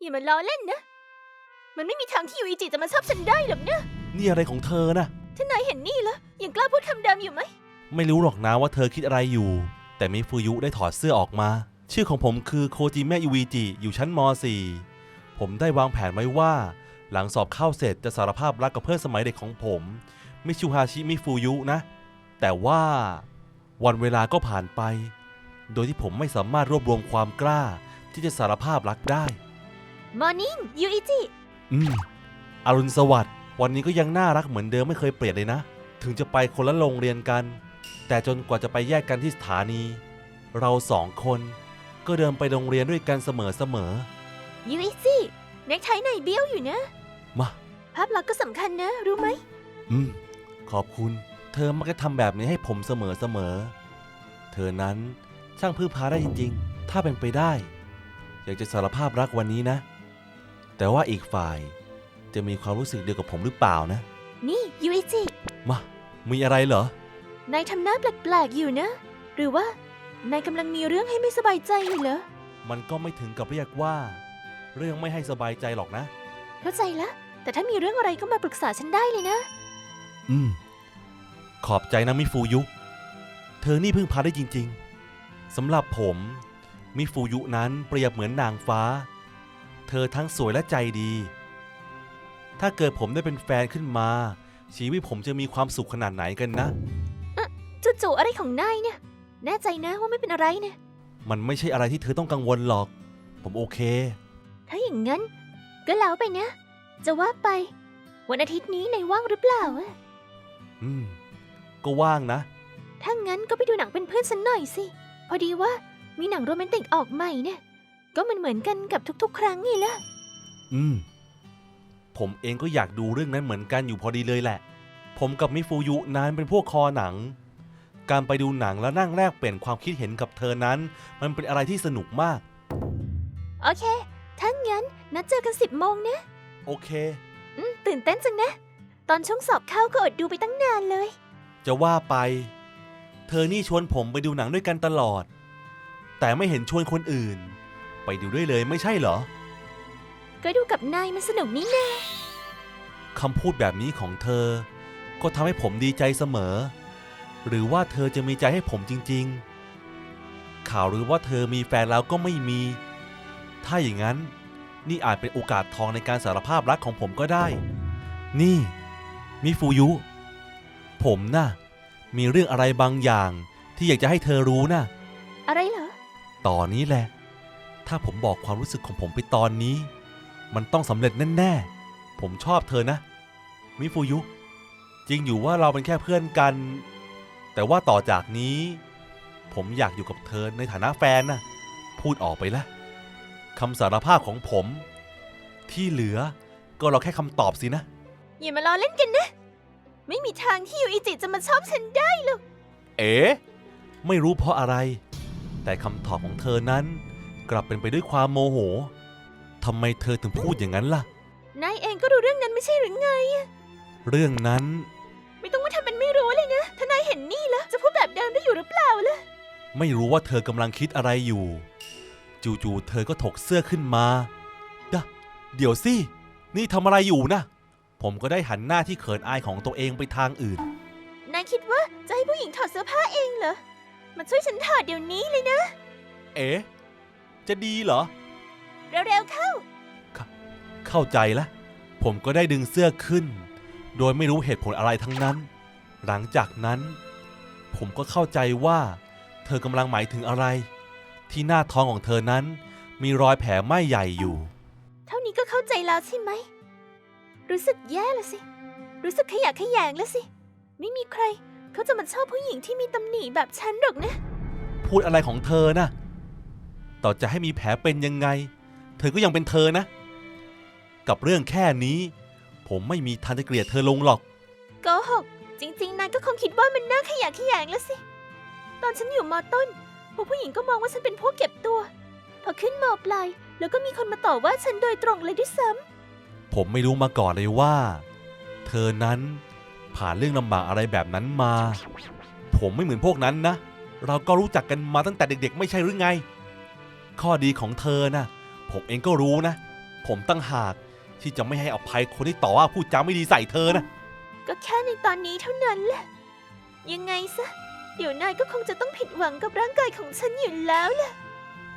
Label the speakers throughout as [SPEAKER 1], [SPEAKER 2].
[SPEAKER 1] อย่ามาล้อเล่นนะ มันไม่มีทางที่ยูอิจิจะมาชอบฉันได้หรอกนะ
[SPEAKER 2] นี่อะไรของเธอนะ
[SPEAKER 1] ถ้านายเห็นนี่แล้วยังกล้าพูดคำเดิมอยู่ไหม
[SPEAKER 2] ไม่รู้หรอกนะว่าเธอคิดอะไรอยู่ แต่มิฟูยุได้ถอดเสื้อออกมา ชื่อของผมคือโคจิเมะยูวิจิอยู่ชั้นม .4 ผมได้วางแผนไว้ว่า หลังสอบเข้าเสร็จจะสารภาพรักกับเพื่อนสมัยเด็กของผม มิชูฮาชิมิฟูยุนะ แต่ว่าวันเวลาก็ผ่านไป โดยที่ผมไม่สามารถรวบรวมความกล้าที่จะสารภาพรักได้
[SPEAKER 1] มอร์นิ่งยูอิจิ
[SPEAKER 2] อืมอรุณสวัสดิ์วันนี้ก็ยังน่ารักเหมือนเดิมไม่เคยเปลี่ยนเลยนะ ถึงจะไปคนละโรงเรียนกัน แต่จนกว่าจะไปแยกกันที่สถานี เราสองคนก็เดินไปโรงเรียนด้วยกันเสมอเสมอ
[SPEAKER 1] ยูอิจิเน็กไทไหนเบี้ยวอยู่นะ
[SPEAKER 2] มา
[SPEAKER 1] ภาพลักษณ์ก็สำคัญนะ รู้ไหม
[SPEAKER 2] อืม ขอบคุณ เธอมักจะทำแบบนี้ให้ผมเสมอเสมอ เธอนั้นช่างพึ่งพาได้จริง ๆ ถ้าเป็นไปได้ อยากจะสารภาพรักวันนี้นะ แต่ว่าอีกฝ่ายจะมีความรู้สึกเดียวกับผมหรือเปล่านะ
[SPEAKER 1] นี่ยูอิจิ
[SPEAKER 2] มา มีอะไรเหรอ
[SPEAKER 1] นายทำหน้าแปลกๆอยู่นะ หรือว่า นายกำลังมีเรื่องให้ไม่สบายใจอยู่เหรอ
[SPEAKER 2] มันก็ไม่ถึงกับเรียกว่า เรื่องไม่ให้สบายใจหรอกนะ
[SPEAKER 1] เข้าใจละ แต่ถ้ามีเรื่องอะไรก็มาปรึกษาฉันได้เลยนะ
[SPEAKER 2] อืม ขอบใจนะมิฟูยุ เธอนี่พึ่งพาได้จริง ๆสำหรับผม มิฟูยุนั้นเปรียบเหมือนนางฟ้า เธอทั้งสวยและใจดี ถ้าเกิดผมได้เป็นแฟนขึ้นมา ชีวิตผมจะมีความสุขขนาดไหนกันนะ
[SPEAKER 1] จู่ๆอะไรของนายเนี่ย แน่ใจนะว่าไม่เป็นอะไรนะ
[SPEAKER 2] มันไม่ใช่อะไรที่เธอต้องกังวลหรอก ผมโอเค
[SPEAKER 1] ถ้าอย่างนั้น ก็แล้วไปนะ จะว่าไป วันอาทิตย์นี้นายว่างหรือเปล่าอะ
[SPEAKER 2] อืม ก็ว่างนะ
[SPEAKER 1] ถ้างั้นก็ไปดูหนังเป็นเพื่อนฉันหน่อยสิ พอดีว่ามีหนังโรแมนติกออกใหม่เนี่ย ก็มันเหมือนกันกับทุกๆ ครั้งไงล่ะ
[SPEAKER 2] อืม ผมเองก็อยากดูเรื่องนั้นเหมือนกันอยู่พอดีเลยแหละ ผมกับมิฟูยุนั้นเป็นพวกคอหนัง การไปดูหนังแล้วนั่งแลกเปลี่ยนความคิดเห็นกับเธอนั้น มันเป็นอะไรที่สนุกมาก
[SPEAKER 1] โอเค ถ้างั้นนัดเจอกันสิบโมงนะ
[SPEAKER 2] โอเค
[SPEAKER 1] อืม ตื่นเต้นจังนะ ตอนช่วงสอบเข้าก็อดดูไปตั้งนานเลย
[SPEAKER 2] จะว่าไป เธอนี่ชวนผมไปดูหนังด้วยกันตลอด แต่ไม่เห็นชวนคนอื่น ไปดูด้วยเลยไม่ใช่เหรอ
[SPEAKER 1] ก็ดูกับนายมันสนุกนี่นา
[SPEAKER 2] คำพูดแบบนี้ของเธอ ก็ทำให้ผมดีใจเสมอ หรือว่าเธอจะมีใจให้ผมจริง ๆ ข่าวหรือว่าเธอมีแฟนแล้วก็ไม่มี ถ้าอย่างนั้นนี่อาจเป็นโอกาสทองในการสารภาพรักของผมก็ได้ นี่มิฟูยุ ผมน่ะ มีเรื่องอะไรบางอย่างที่อยากจะให้เธอรู้นะ
[SPEAKER 1] อะไรเหรอ
[SPEAKER 2] ตอนนี้แหละ ถ้าผมบอกความรู้สึกของผมไปตอนนี้ มันต้องสำเร็จแน่ๆ ผมชอบเธอนะ มิฟูยุ จริงอยู่ว่าเราเป็นแค่เพื่อนกัน แต่ว่าต่อจากนี้ ผมอยากอยู่กับเธอในฐานะแฟนนะพูดออกไปละคำสารภาพของผม ที่เหลือก็เราแค่คำตอบสินะ
[SPEAKER 1] อย่ามาล้อเล่นกันนะ ไม่มีทางที่ยูอิจิจะมาชอบฉันได้หรอก
[SPEAKER 2] เอ๋ไม่รู้เพราะอะไร แต่คำตอบของเธอนั้น กลับเป็นไปด้วยความโมโหทำไมเธอถึงพูดอย่างนั้นล่ะ
[SPEAKER 1] นายเองก็รู้เรื่องนั้นไม่ใช่หรือไง
[SPEAKER 2] เรื่องนั้น
[SPEAKER 1] ไม่ต้องมาทำเป็นไม่รู้เลยนะ ถ้านายเห็นนี่แล้วจะพูดแบบเดิมได้อยู่หรือเปล่าล่ะ
[SPEAKER 2] ไม่รู้ว่าเธอกำลังคิดอะไรอยู่ จู่ๆเธอก็ถกเสื้อขึ้นมาดะเดี๋ยวสิ นี่ทำอะไรอยู่นะ ผมก็ได้หันหน้าที่เขินอายของตัวเองไปทางอื่น
[SPEAKER 1] นายคิดว่าจะให้ผู้หญิงถอดเสื้อผ้าเองเหรอ มาช่วยฉันถอดเดี๋ยวนี้เลยนะ
[SPEAKER 2] เอ๋ จะดีเหรอ
[SPEAKER 1] เร็วๆเข้า
[SPEAKER 2] เข้าใจละผมก็ได้ดึงเสื้อขึ้น โดยไม่รู้เหตุผลอะไรทั้งนั้น หลังจากนั้น ผมก็เข้าใจว่า เธอกำลังหมายถึงอะไร ที่หน้าท้องของเธอนั้น มีรอยแผลไหม้ใหญ่อยู่
[SPEAKER 1] เท่านี้ก็เข้าใจแล้วใช่ไหม รู้สึกแย่ละสิ รู้สึกขยะแขยงแล้วสิ ไม่มีใคร เขาจะมาชอบผู้หญิงที่มีตำหนิแบบฉันหรอกนะ
[SPEAKER 2] พูดอะไรของเธอนะ ต่อจะให้มีแผลเป็นยังไง เธอก็ยังเป็นเธอนะ กับเรื่องแค่นี้ ผมไม่มีทางจะเกลียดเธอลงหรอก
[SPEAKER 1] โกหกจริงๆนายก็คงคิดว่ามันน่าขยะแขยงแล้วสิ ตอนฉันอยู่มอต้นพวกผู้หญิงก็มองว่าฉันเป็นพวกเก็บตัว พอขึ้นมอปลายแล้วก็มีคนมาต่อว่าฉันโดยตรงเลยด้วยซ้
[SPEAKER 2] ผมไม่รู้มาก่อนเลยว่า เธอนั้นผ่านเรื่องลำบากอะไรแบบนั้นมา ผมไม่เหมือนพวกนั้นนะ เราก็รู้จักกันมาตั้งแต่เด็กๆ ไม่ใช่หรือไง ข้อดีของเธอนะผมเองก็รู้นะ ผมตั้งหากที่จะไม่ให้อภัยคนที่ต่อว่าพูดจาไม่ดีใส่เธอนะ
[SPEAKER 1] ก็แค่ในตอนนี้เท่านั้นแหละ ยังไงซะ เดี๋ยวนายก็คงจะต้องผิดหวังกับร่างกายของฉันอยู่แล้วแหละ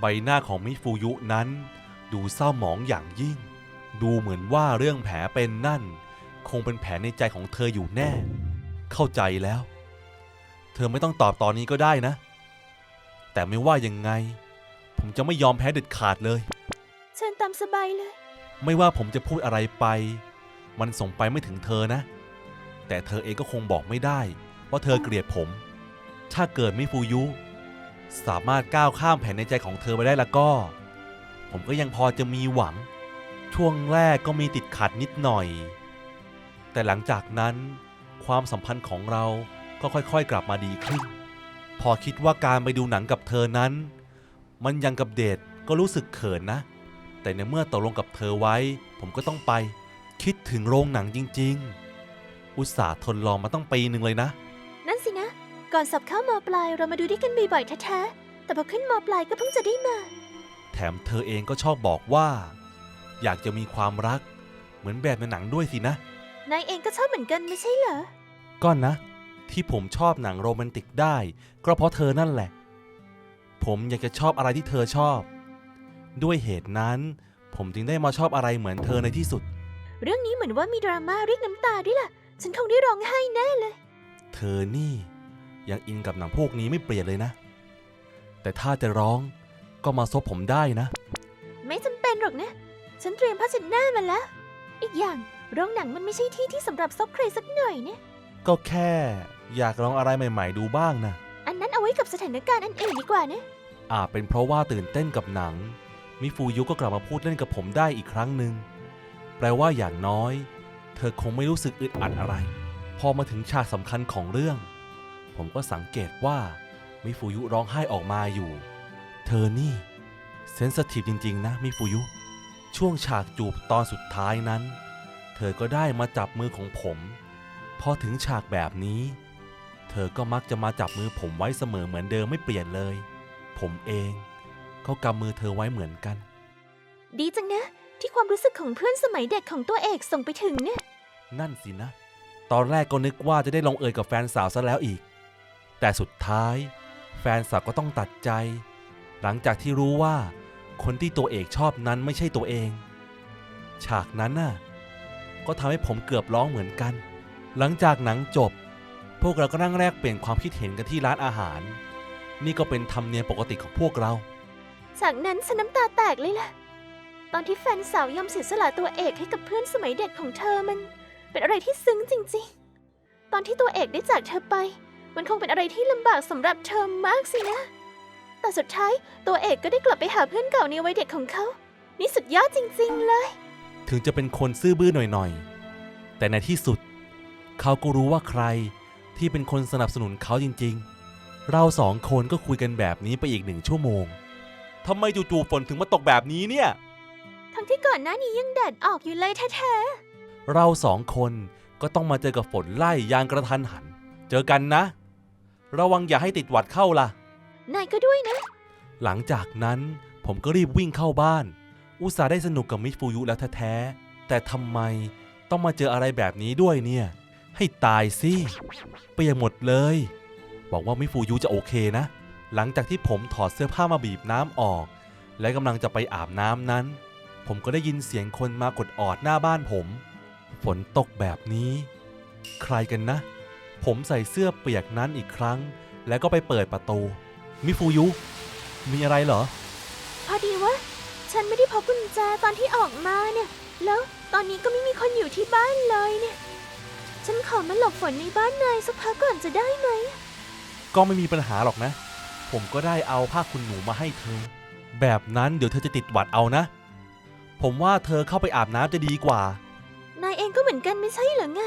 [SPEAKER 2] ใบหน้าของมิฟูยุนั้น ดูเศร้าหมองอย่างยิ่ง ดูเหมือนว่าเรื่องแผลเป็นนั่น คงเป็นแผลในใจของเธออยู่แน่ เข้าใจแล้ว เธอไม่ต้องตอบตอนนี้ก็ได้นะ แต่ไม่ว่ายังไง ผมจะไม่ยอมแพ้เด็ดขาดเลย
[SPEAKER 1] เชิญตามสบายเลย
[SPEAKER 2] ไม่ว่าผมจะพูดอะไรไป มันส่งไปไม่ถึงเธอนะ แต่เธอเองก็คงบอกไม่ได้ ว่าเธอเกลียดผม ถ้าเกิดมิฟูยุ สามารถก้าวข้ามแผนในใจของเธอไปได้แล้วก็ ผมก็ยังพอจะมีหวัง ช่วงแรกก็มีติดขัดนิดหน่อย แต่หลังจากนั้น ความสัมพันธ์ของเราก็ค่อยๆ กลับมาดีขึ้น พอคิดว่าการไปดูหนังกับเธอนั้น มันยังกับเดทก็รู้สึกเขินนะ แต่ในเมื่อตกลงกับเธอไว้ ผมก็ต้องไป คิดถึงโรงหนังจริง ๆ อุตส่าห์ทนรอมาต้องปีหนึ่งเลยนะ
[SPEAKER 1] นั่นสินะ ก่อนสอบเข้ามปลายเรามาดูด้วยกันบ่อยๆแท้ๆแต่พอขึ้นมปลายก็เพิ่งจะได้มา
[SPEAKER 2] แถมเธอเองก็ชอบบอกว่า อยากจะมีความรัก เหมือนแบบในหนังด้วยสินะ
[SPEAKER 1] นายเองก็ชอบเหมือนกันไม่ใช่เหรอ
[SPEAKER 2] ก็นะ ที่ผมชอบหนังโรแมนติกได้ ก็เพราะเธอนั่นแหละ ผมอยากจะชอบอะไรที่เธอชอบ ด้วยเหตุนั้น ผมจึงได้มาชอบอะไรเหมือนเธอในที่สุด
[SPEAKER 1] เรื่องนี้เหมือนว่ามีดราม่าเรียกน้ำตาด้วยล่ะ ฉันคงได้ร้องไห้แน่เลย
[SPEAKER 2] เธอนี่ยังอินกับหนังพวกนี้ไม่เปลี่ยนเลยนะ แต่ถ้าจะร้องก็มาซบผมได้นะ
[SPEAKER 1] ไม่จำเป็นหรอกนะ ฉันเตรียมผ้าเช็ดหน้ามาแล้ว อีกอย่างโรงหนังมันไม่ใช่ที่ที่สำหรับซบใครสักหน่อยนะ
[SPEAKER 2] ก็แค่อยากลองอะไรใหม่ ๆ ดูบ้างนะ
[SPEAKER 1] อันนั้น เอาไว้กับสถานการณ์อันอื่นดีกว่านะ
[SPEAKER 2] อาจเป็นเพราะว่าตื่นเต้นกับหนัง มิฟูยุก็กลับมาพูดเล่นกับผมได้อีกครั้งหนึ่ง แปลว่าอย่างน้อย เธอคงไม่รู้สึกอึดอัดอะไร พอมาถึงฉากสำคัญของเรื่อง ผมก็สังเกตว่า มิฟูยุร้องไห้ออกมาอยู่ เธอนี่เซนสทีฟจริง ๆ นะมิฟูยุ ช่วงฉากจูบตอนสุดท้ายนั้น เธอก็ได้มาจับมือของผม พอถึงฉากแบบนี้ เธอก็มักจะมาจับมือผมไว้เสมอเหมือนเดิมไม่เปลี่ยนเลย ผมเองก็กำมือเธอไว้เหมือนกัน
[SPEAKER 1] ดีจังนะ ที่ความรู้สึกของเพื่อนสมัยเด็กของตัวเอกส่งไปถึงเนี่ย
[SPEAKER 2] นั่นสินะ ตอนแรกก็นึกว่าจะได้ลงเอยกับแฟนสาวซะแล้วอีก แต่สุดท้าย แฟนสาวก็ต้องตัดใจ หลังจากที่รู้ว่า คนที่ตัวเอกชอบนั้นไม่ใช่ตัวเอง ฉากนั้นน่ะก็ทำให้ผมเกือบร้องเหมือนกัน หลังจากหนังจบ พวกเราก็นั่งแลกเปลี่ยนความคิดเห็นกันที่ร้านอาหาร นี่ก็เป็นธรรมเนียมปกติของพวกเรา
[SPEAKER 1] จากนั้นฉันน้ำตาแตกเลยล่ะ ตอนที่แฟนสาวยอมเสียสละตัวเอกให้กับเพื่อนสมัยเด็กของเธอมัน เป็นอะไรที่ซึ้งจริงๆ ตอนที่ตัวเอกได้จากเธอไป มันคงเป็นอะไรที่ลำบากสำหรับเธอมากสินะ แต่สุดท้ายตัวเอกก็ได้กลับไปหาเพื่อนเก่าในวัยเด็กของเขา นี่สุดยอดจริง ๆ เลย
[SPEAKER 2] ถึงจะเป็นคนซื่อบื้อหน่อยๆ แต่ในที่สุด เขาก็รู้ว่าใคร ที่เป็นคนสนับสนุนเขาจริงๆ เราสองคนก็คุยกันแบบนี้ไปอีกหนึ่งชั่วโมงทำไมจู่ๆฝนถึงมาตกแบบนี้เนี่ย
[SPEAKER 1] ทั้งที่ก่อนหน้านี้ยังแดดออกอยู่เลยแท้
[SPEAKER 2] เราสองคนก็ต้องมาเจอกับฝนไล่อยางกระทันหัน เจอกันนะ ระวังอย่าให้ติดหวัดเข้าล่ะ
[SPEAKER 1] ๆนายก็ด้วยนะ
[SPEAKER 2] หลังจากนั้นผมก็รีบวิ่งเข้าบ้าน อุตส่าห์ได้สนุกกับมิฟูยุแล้วแท้ๆแต่ทำไมต้องมาเจออะไรแบบนี้ด้วยเนี่ย ให้ตายสิเปียกหมดเลยบอกว่ามิฟูยุจะโอเคนะ หลังจากที่ผมถอดเสื้อผ้ามาบีบน้ำออก และกำลังจะไปอาบน้ำนั้น ผมก็ได้ยินเสียงคนมากดออดหน้าบ้านผม ฝนตกแบบนี้ ใครกันนะ ผมใส่เสื้อเปียกนั้นอีกครั้ง แล้วก็ไปเปิดประตู มิฟูยุ มีอะไรเหรอ
[SPEAKER 1] พอดีว่า ฉันไม่ได้พกกุญแจตอนที่ออกมาเนี่ย แล้วตอนนี้ก็ไม่มีคนอยู่ที่บ้านเลยเนี่ย ฉันขอมาหลบฝนในบ้านนายสักพักก่อนจะได้ไหม
[SPEAKER 2] ก็ไม่มีปัญหาหรอกนะ ผมก็ได้เอาผ้าคุณหนูมาให้เธอ แบบนั้นเดี๋ยวเธอจะติดหวัดเอานะ ผมว่าเธอเข้าไปอาบน้ำจะดีกว่า
[SPEAKER 1] นายเองก็เหมือนกันไม่ใช่เหรอไง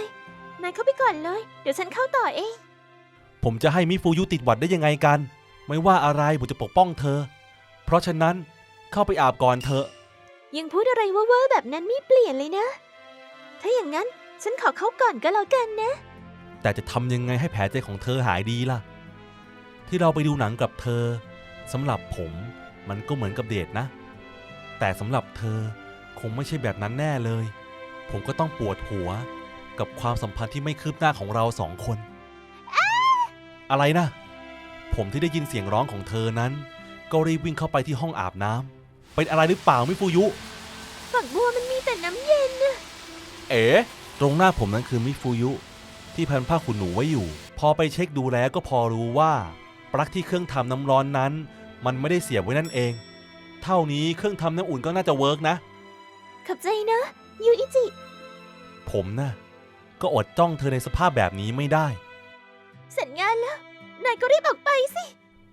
[SPEAKER 1] นายเข้าไปก่อนเลย เดี๋ยวฉันเข้าต่อเอง
[SPEAKER 2] ผมจะให้มิฟูยุติดหวัดได้ยังไงกัน ไม่ว่าอะไรผมจะปกป้องเธอ เพราะฉะนั้นเข้าไปอาบก่อนเถอะ
[SPEAKER 1] ยังพูดอะไรเว่อร์ๆแบบนั้นไม่เปลี่ยนเลยนะ ถ้าอย่างนั้น ฉันขอเข้าก่อนก็แล้วกันนะ
[SPEAKER 2] แต่จะทำยังไงให้แผลใจของเธอหายดีล่ะ ที่เราไปดูหนังกับเธอสำหรับผมมันก็เหมือนกับเดทนะ แต่สำหรับเธอคงไม่ใช่แบบนั้นแน่เลย ผมก็ต้องปวดหัวกับความสัมพันธ์ที่ไม่คืบหน้าของเราสองคน อะไรนะ ผมที่ได้ยินเสียงร้องของเธอนั้น ก็รีบวิ่งเข้าไปที่ห้องอาบน้ำเป็นอะไรหรือเปล่ามิฟูยุ
[SPEAKER 1] ฝักบัวมันมีแต่น้ำเย็นนะ
[SPEAKER 2] เอ๋ต รงหน้าผมนั้นคือมิฟูยุ ที่พันผ้าขนหนูไว้อยู่ พอไปเช็คดูแล้วก็พอรู้ว่าปลั๊กที่เครื่องทำน้ำร้อนนั้น มันไม่ได้เสียบไว้นั่นเอง เท่านี้เครื่องทำน้ำอุ่นก็น่าจะเวิร์กนะ
[SPEAKER 1] ขอบใจนะยูอิจิ
[SPEAKER 2] ผมนะ่ะก็อดจ้องเธอในสภาพแบบนี้ไม่ได้
[SPEAKER 1] เสร็จงานแล้ว นายก็รีบออกไปสิ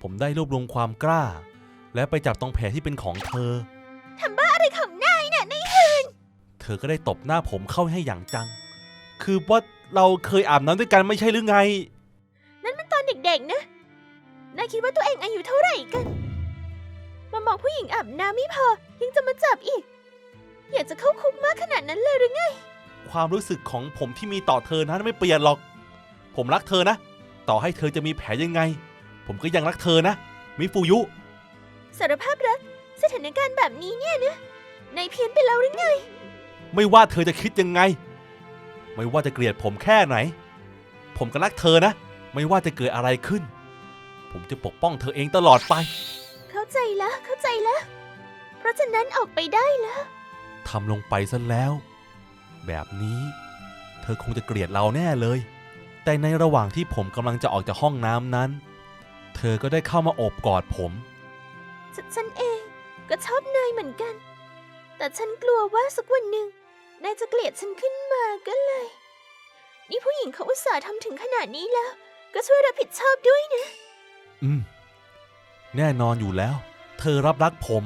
[SPEAKER 2] ผมได้รวบรวมความกล้า และไปจับตรงแผลที่เป็นของเธอ
[SPEAKER 1] ทำบ้าอะไรของนายน่ะนาย
[SPEAKER 2] เธอก็ได้ตบหน้าผมเข้าให้อย่างจัง คือว่าเราเคยอาบน้ำด้วยกันไม่ใช่หรือไง
[SPEAKER 1] นั่นมันตอนเด็กๆนะนายคิดว่าตัวเองอายุเท่าไหร่กัน มามองผู้หญิงอาบน้ำไม่พอ ยังจะมาจับอีก อยากจะเข้าคุกมากขนาดนั้นเลยหรือไง
[SPEAKER 2] ความรู้สึกของผมที่มีต่อเธอนั้นไม่เปลี่ยนหรอก ผมรักเธอนะ ต่อให้เธอจะมีแผลยังไง ผมก็ยังรักเธอนะ มิฟูยุ
[SPEAKER 1] สารภาพรัก สถานการณ์แบบนี้เนี่ยนะนายเพี้ยนไปแล้วหรือไง
[SPEAKER 2] ไม่ว่าเธอจะคิดยังไง ไม่ว่าจะเกลียดผมแค่ไหน ผมก็รักเธอนะ ไม่ว่าจะเกิดอะไรขึ้น ผมจะปกป้องเธอเองตลอดไป
[SPEAKER 1] เข้าใจแล้วเข้าใจแล้ว เพราะฉะนั้นออกไปได้แล้ว
[SPEAKER 2] ทำลงไปซะแล้ว แบบนี้ เธอคงจะเกลียดเราแน่เลย แต่ในระหว่างที่ผมกำลังจะออกจากห้องน้ำนั้น เธอก็ได้เข้ามาโอบกอดผม
[SPEAKER 1] ฉนฉันเองก็ชอบนายเหมือนกัน แต่ฉันกลัวว่าสักวันหนึ่ง นายจะเกลียดฉันขึ้นมาก็เลย นี่ผู้หญิงเขาอุตส่าห์ทำถึงขนาดนี้แล้ว ก็ช่วยรับผิดชอบด้วยนะ
[SPEAKER 2] อืม แน่นอนอยู่แล้ว เธอรับรักผม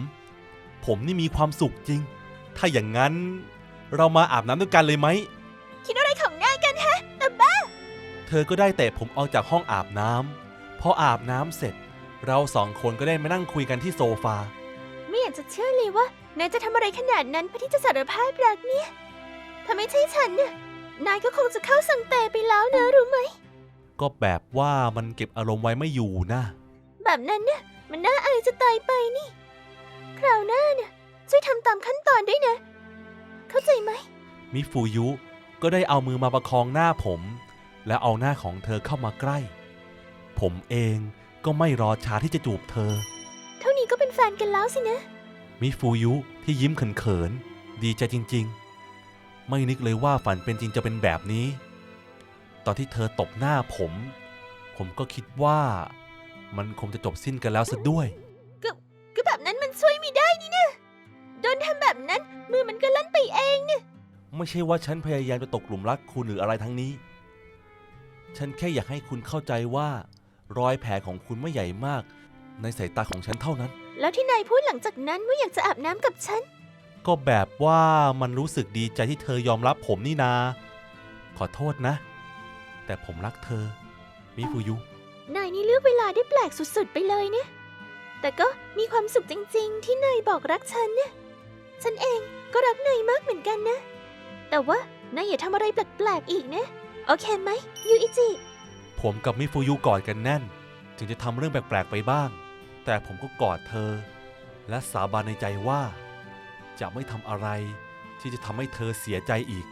[SPEAKER 2] ผมนี่มีความสุขจริง ถ้าอย่างนั้น เรามาอาบน้ำด้วยกันเลยไหม
[SPEAKER 1] คิดอะไรของนายกันฮะแต่บ้า
[SPEAKER 2] เธอก็ได้เตะผมออกจากห้องอาบน้ำพออาบน้ำเสร็จ เราสองคนก็ได้มานั่งคุยกันที่โซฟา
[SPEAKER 1] ไม่อยากจะเชื่อเลยว่านายจะทำอะไรขนาดนั้นเพื่อที่จะสารภาพรักเนี่ย ถ้าไม่ใช่ฉันน่ะนายก็คงจะเข้าสังเตไปแล้วนะรู้ไหม
[SPEAKER 2] ก็แบบว่ามันเก็บอารมณ์ไว้ไม่อยู่นะ
[SPEAKER 1] แบบนั้นน่ะมันน่าอายจะตายไปนี่ คราวหน้าน่ะช่วยทำตามขั้นตอนด้วยนะ เข้าใจไหม
[SPEAKER 2] มิฟูยุก็ได้เอามือมาประคองหน้าผม และเอาหน้าของเธอเข้ามาใกล้ ผมเองก็ไม่รอช้าที่จะจูบเธอ
[SPEAKER 1] เท่านี้ก็เป็นแฟนกันแล้วสินะ
[SPEAKER 2] มิฟูยุที่ยิ้มเขินๆดีใจจริง ๆ ไม่นึกเลยว่าฝันเป็นจริงจะเป็นแบบนี้ ตอนที่เธอตบหน้าผม ผมก็คิดว่า มันคงจะจบสิ้นกันแล้วซะด้วย
[SPEAKER 1] ก็แบบนั้นมันช่วยไม่ได้นี่นะโดนทำแบบนั้นมือมันก็ลั่นไปเองนะ
[SPEAKER 2] ไม่ใช่ว่าฉันพยายามจะตกหลุมรักคุณหรืออะไรทั้งนี้ ฉันแค่อยากให้คุณเข้าใจว่า รอยแผลของคุณไม่ใหญ่มาก ในสายตาของฉันเท่านั้น
[SPEAKER 1] แล้วที่นายพูดหลังจากนั้นว่าอยากจะอาบน้ำกับฉัน
[SPEAKER 2] ก็แบบว่ามันรู้สึกดีใจที่เธอยอมรับผมนี่นา ขอโทษนะ แต่ผมรักเธอ มิฟูยุ
[SPEAKER 1] นายนี่เลือกเวลาได้แปลกสุดๆไปเลยเนี่ย แต่ก็มีความสุขจริงๆ ที่นายบอกรักฉันเนี่ย ฉันเองก็รักนายมากเหมือนกันนะ แต่ว่านายอย่าทำอะไรแปลกๆอีกนะ โอเคไหมยูอิจิ
[SPEAKER 2] ผมกับมิฟูยุกอดกันแน่น ถึงจะทำเรื่องแปลกๆไปบ้าง แต่ผมก็กอดเธอ และสาบานในใจว่า จะไม่ทำอะไรที่จะทำให้เธอเสียใจอีก